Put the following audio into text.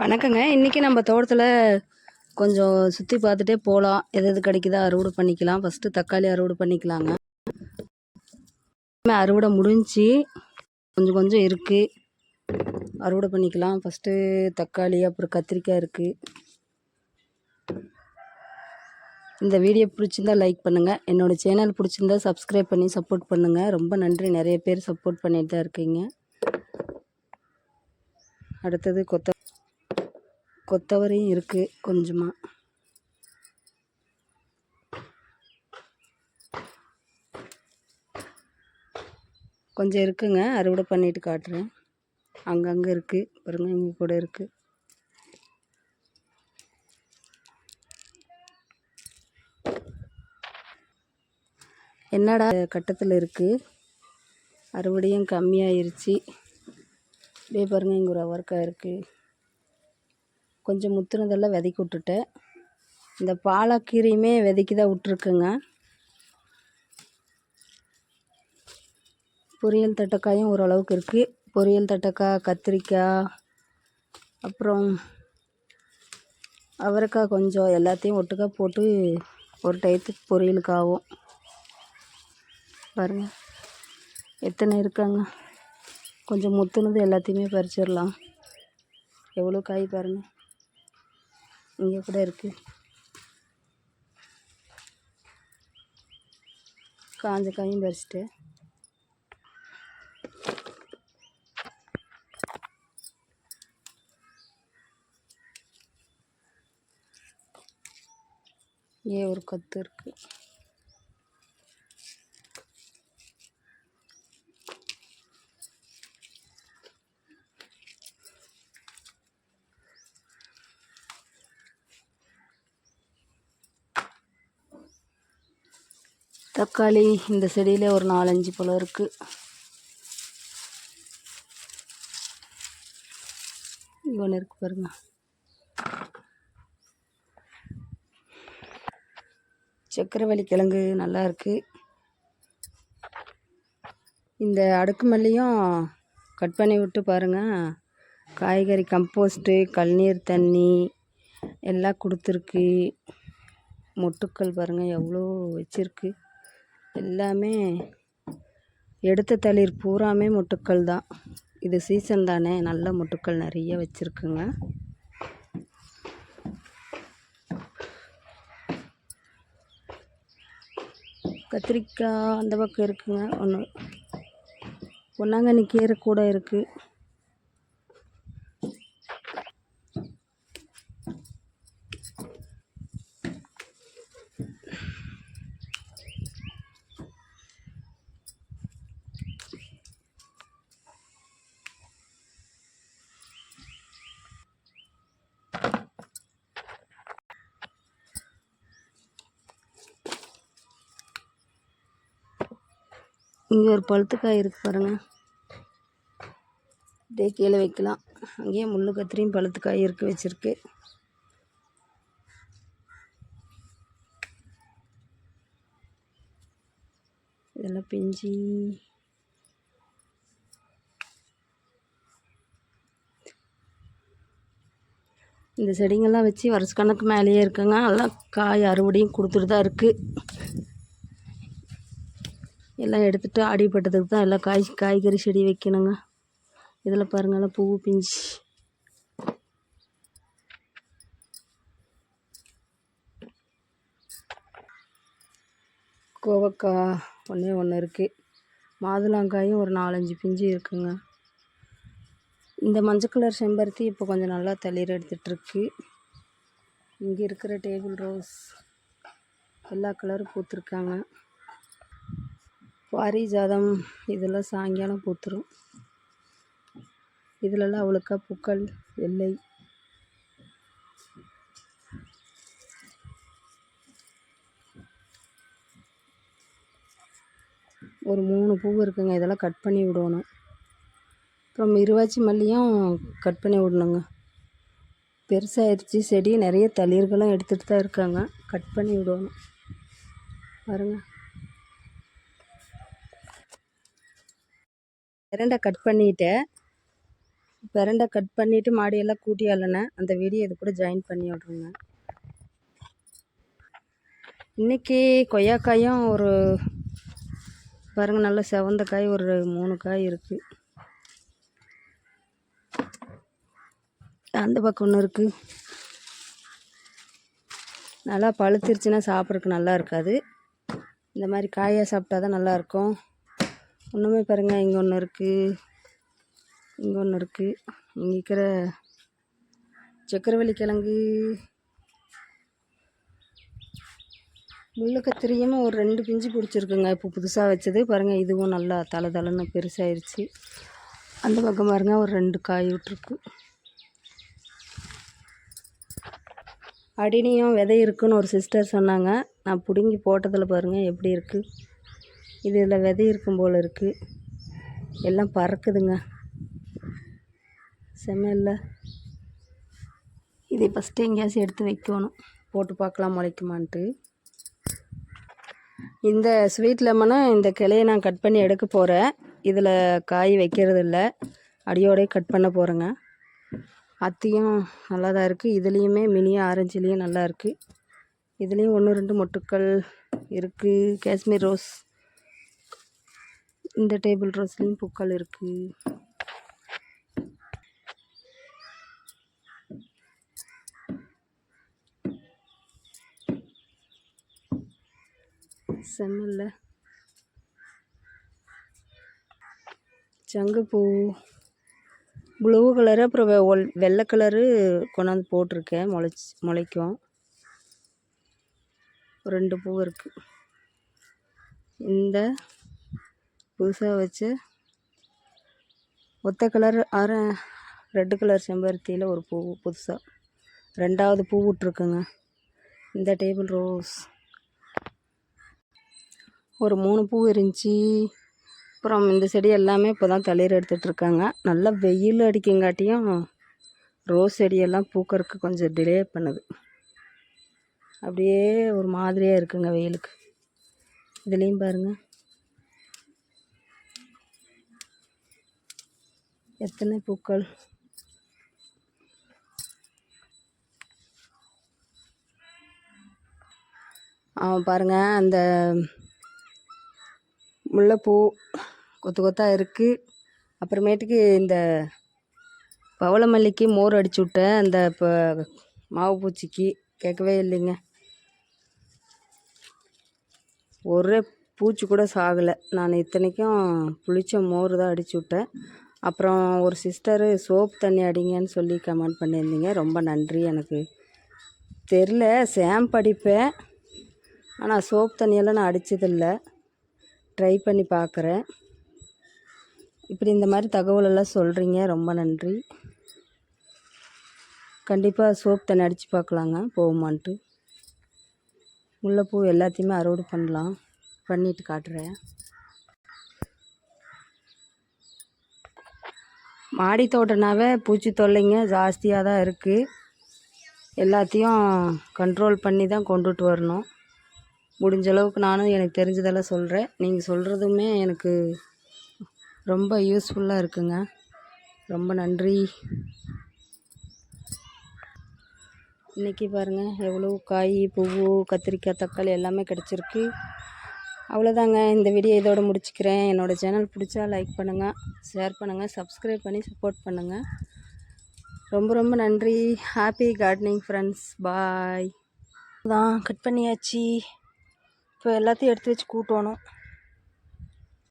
வணக்கங்க. இன்றைக்கி நம்ம தோட்டத்தில் கொஞ்சம் சுற்றி பார்த்துட்டே போகலாம் எது எது கிடைக்குதோ அறுவடை பண்ணிக்கலாம். ஃபஸ்ட்டு தக்காளி அறுவடை பண்ணிக்கலாங்க. அறுவடை முடிஞ்சு கொஞ்சம் கொஞ்சம் இருக்குது அறுவடை பண்ணிக்கலாம். ஃபஸ்ட்டு தக்காளி அப்புறம் கத்திரிக்காய் இருக்குது இந்த வீடியோ பிடிச்சிருந்தா லைக் பண்ணுங்கள் என்னோடய சேனல் பிடிச்சிருந்தா சப்ஸ்கிரைப் பண்ணி சப்போர்ட் பண்ணுங்கள் ரொம்ப நன்றி. நிறைய பேர் சப்போர்ட் பண்ணிட்டு தான் இருக்கீங்க. அடுத்தது கொத்த கொத்தவரையும் இருக்குது கொஞ்சமாக கொஞ்சம் இருக்குங்க. அறுவடை பண்ணிட்டு காட்டுறேன். அங்கங்கே இருக்குது பாருங்க இங்கே கூட இருக்குது என்னடா கட்டத்தில் இருக்குது அறுவடையும் கம்மியாயிருச்சு. இதே பாருங்கள் இங்கே ஒரு அவரைக்காய் இருக்குது கொஞ்சம் முத்துனதெல்லாம் விதைக்கி விட்டுட்டேன் இந்த பாலக்கீரையுமே விதைக்கி தான் விட்ருக்குங்க பொரியல் தட்டைக்காயும் ஓரளவுக்கு இருக்குது பொரியல் தட்டைக்காய் கத்திரிக்காய் அப்புறம் அவரைக்காய் கொஞ்சம் எல்லாத்தையும் ஒட்டுக்கா போட்டு ஒரு டயத்துக்கு பொரியலுக்கு ஆகும். பாருங்கள் எத்தனை இருக்காங்க? கொஞ்சம் முத்துனது எல்லாத்தையுமே பறிச்சிடலாம். எவ்வளோ காய் பாருங்கள் இங்கே கூட இருக்குது காஞ்ச காயும் பறிச்சிட்டு. இங்கே ஒரு கத்து இருக்குது தக்காளி இந்த செடியில் ஒரு நாலஞ்சு போல் இருக்குது ஒன்று இருக்கு பாருங்க. சக்கரவள்ளி கிழங்கு நல்லா இருக்குது இந்த அடுக்கு மல்லியும் கட் பண்ணி விட்டு பாருங்கள் காய்கறி கம்போஸ்ட்டு கல்நீர் தண்ணி எல்லாம் கொடுத்துருக்கு. மொட்டுக்கள் பாருங்கள் எவ்வளோ வச்சிருக்கு. எல்லாமே எடுத்த தளிர் பூராமே மொட்டுக்கள் தான். இது சீசன் தானே நல்ல மொட்டுக்கள் நிறைய வச்சுருக்குங்க. கத்திரிக்காய் அந்த பக்கம் இருக்குங்க. ஒன்று பொன்னாங்கண்ணி கீரை கூட இருக்குது இங்கே ஒரு பழுத்துக்காய் இருக்குது பாருங்கள் அப்படியே கீழே வைக்கலாம். அங்கேயே முள்ளு கத்திரியும் பழுத்துக்காய் இருக்கு வச்சுருக்கு. இதெல்லாம் பிஞ்சி. இந்த செடிங்கள்லாம் வச்சு வருஷ கணக்கு மேலேயே இருக்குங்க. எல்லாம் காய் அறுவடையும் கொடுத்துட்டு தான் இருக்குது எல்லாம் எடுத்துகிட்டு அடிப்பட்டதுக்கு தான் எல்லாம் காய் காய்கறி செடி வைக்கணுங்க. இதில் பாருங்கள்லாம் பூ பிஞ்சு. கோவக்காய் ஒன்றே ஒன்று இருக்குது மாதுளங்காயும் ஒரு நாலஞ்சு பிஞ்சு இருக்குங்க. இந்த மஞ்சள் கலர் செம்பருத்தி இப்போ கொஞ்சம் நல்லா தளிர் எடுத்துகிட்ருக்கு இங்கே இருக்கிற டேபிள் ரோஸ் எல்லா கலரும் பூத்துருக்காங்க. பாரிஜாதம் இதெல்லாம் சாயங்காலம் பூத்துரும். இதிலெல்லாம் அவ்வளோக்கா பூக்கள் இல்லை. ஒரு மூணு பூ இருக்குங்க இதெல்லாம் கட் பண்ணி விடணும். அப்புறம் இருவாச்சி மல்லியும் கட் பண்ணி விடணுங்க. பெருசாகிடுச்சு செடி நிறைய தளிர்களும் எடுத்துகிட்டு தான் இருக்காங்க கட் பண்ணி விடணும். பாருங்கள் பெரண்டை கட் பண்ணிட்டேன் பெரண்டை பிரண்டை கட் பண்ணிவிட்டு மாடியெல்லாம் கூட்டி அள்ளினேன். அந்த வீடியோ இது கூட ஜாயின் பண்ணி விட்ருங்க இன்றைக்கி கொய்யாக்காயும் ஒரு பாருங்கள் நல்ல செவந்த காய் ஒரு மூணு காய் இருக்குது அந்த பக்கம் ஒன்று இருக்குது நல்லா பழுத்திருச்சுன்னா சாப்பிட்றதுக்கு நல்லா இருக்காது. இந்த மாதிரி காயாக சாப்பிட்டா தான் நல்லாயிருக்கும் ஒன்றுமே பாருங்கள் இங்கே ஒன்று இருக்குது இங்கே ஒன்று இருக்குது இங்கே இருக்கிற சக்கரவள்ளி கிழங்கு. முள்ளு கத்திரியும் ஒரு ரெண்டு பிஞ்சு பிடிச்சிருக்குங்க. இப்போ புதுசாக வச்சது. பாருங்கள் இதுவும் நல்லா தலை தலைன்னு பெருசாகிருச்சு அந்த பக்கம் பாருங்க ஒரு ரெண்டு காய் விட்ருக்கு அடினியும் விதை இருக்குன்னு ஒரு சிஸ்டர் சொன்னாங்க. நான் பிடுங்கி போட்டதில் பாருங்கள் எப்படி இருக்குது இதில் விதை இருக்கும் போல் இருக்குது எல்லாம் பறக்குதுங்க. செம்மல்ல. இதை ஃபஸ்ட்டு எங்கேயாச்சும் எடுத்து வைக்கணும். போட்டு பார்க்கலாம் முளைக்குமான்ட்டு. இந்த ஸ்வீட் லெமனை இந்த கிளையை நான் கட் பண்ணி எடுக்க போகிறேன் இதில் காய் வைக்கிறது இல்லை அடியோடய கட் பண்ண போகிறேங்க அத்தியும் நல்லா தான் இருக்குது இதுலேயுமே மினி ஆரஞ்சுலேயும் நல்லா இருக்குது இதுலேயும் ஒன்று ரெண்டு மொட்டுக்கள் இருக்குது காஷ்மீர் ரோஸ். இந்த டேபிள் ரோஸ்லேயும் பூக்கள் இருக்குது செம்மல்ல. சங்குப்பூ ப்ளூ கலரு அப்புறம் வெ வெள்ளை கலரு கொண்டாந்து போட்டிருக்கேன். முளைச்சி முளைக்கும். ரெண்டு பூ இருக்குது இந்த புதுசாக வச்சு ஒத்த கலர் ஆற ரெட்டு கலர் செம்பருத்தியில் ஒரு பூ புதுசாக ரெண்டாவது பூ விட்ருக்குங்க இந்த டேபிள் ரோஸ் ஒரு மூணு பூ இருந்துச்சு. அப்புறம் இந்த செடி எல்லாமே இப்போ தான் தளிர் எடுத்துகிட்ருக்காங்க நல்லா வெயில் அடிக்கங்காட்டியும் ரோஸ் செடியெல்லாம் பூக்கறதுக்கு கொஞ்சம் டிலே பண்ணுது. அப்படியே ஒரு மாதிரியாக இருக்குங்க வெயிலுக்கு. இதுலேயும் பாருங்கள் எத்தனை பூக்கள்? பாருங்கள் அந்த முல்லைப்பூ கொத்து கொத்தாக இருக்குது அப்புறமேட்டுக்கு இந்த பவளமல்லிக்கு மோர் அடிச்சு விட்டேன். அந்த இப்போ மாவு பூச்சிக்கு கேட்கவே இல்லைங்க. ஒரே பூச்சி கூட சாகலை. நான் இத்தனைக்கும் புளிச்ச மோர் தான் அடிச்சு விட்டேன். அப்புறம் ஒரு சிஸ்டரு சோப் தண்ணி அடிங்கன்னு சொல்லி கமெண்ட் பண்ணியிருந்தீங்க. ரொம்ப நன்றி எனக்கு. தெரில ஷாம்பு அடிப்பேன் ஆனால் சோப் தண்ணியெல்லாம் நான் அடித்ததில்ல ட்ரை பண்ணி பார்க்குறேன் இப்படி இந்த மாதிரி தகவலெல்லாம் சொல்கிறீங்க ரொம்ப நன்றி. கண்டிப்பாக சோப் தண்ணி அடித்து பார்க்கலாங்க போகுமான்ட்டு முல்லைப்பூ எல்லாத்தையுமே அறுவடை பண்ணலாம். பண்ணிட்டு காட்டுறேன். மாடி தோட்டம்னாவே பூச்சி தொல்லைங்க ஜாஸ்தியாக தான் இருக்குது எல்லாத்தையும் கண்ட்ரோல் பண்ணி தான் கொண்டுட்டு வரணும். முடிஞ்ச அளவுக்கு நானும் எனக்கு தெரிஞ்சதெல்லாம் சொல்கிறேன் நீங்கள் சொல்கிறதுமே எனக்கு ரொம்ப யூஸ்ஃபுல்லாக இருக்குங்க. ரொம்ப நன்றி. இன்றைக்கி பாருங்கள் எவ்வளோ காய் பூவு கத்திரிக்காய் தக்காளி எல்லாமே கிடச்சிருக்கு. அவ்வளோதாங்க. இந்த வீடியோ இதோடு முடிச்சுக்கிறேன். என்னோடய சேனல் பிடிச்சா லைக் பண்ணுங்கள் ஷேர் பண்ணுங்கள் சப்ஸ்கிரைப் பண்ணி சப்போர்ட் பண்ணுங்கள் ரொம்ப ரொம்ப நன்றி. ஹாப்பி கார்டனிங் ஃப்ரெண்ட்ஸ் பாய் தான் கட் பண்ணியாச்சு. இப்போ எல்லாத்தையும் எடுத்து வச்சு கூட்டணும்.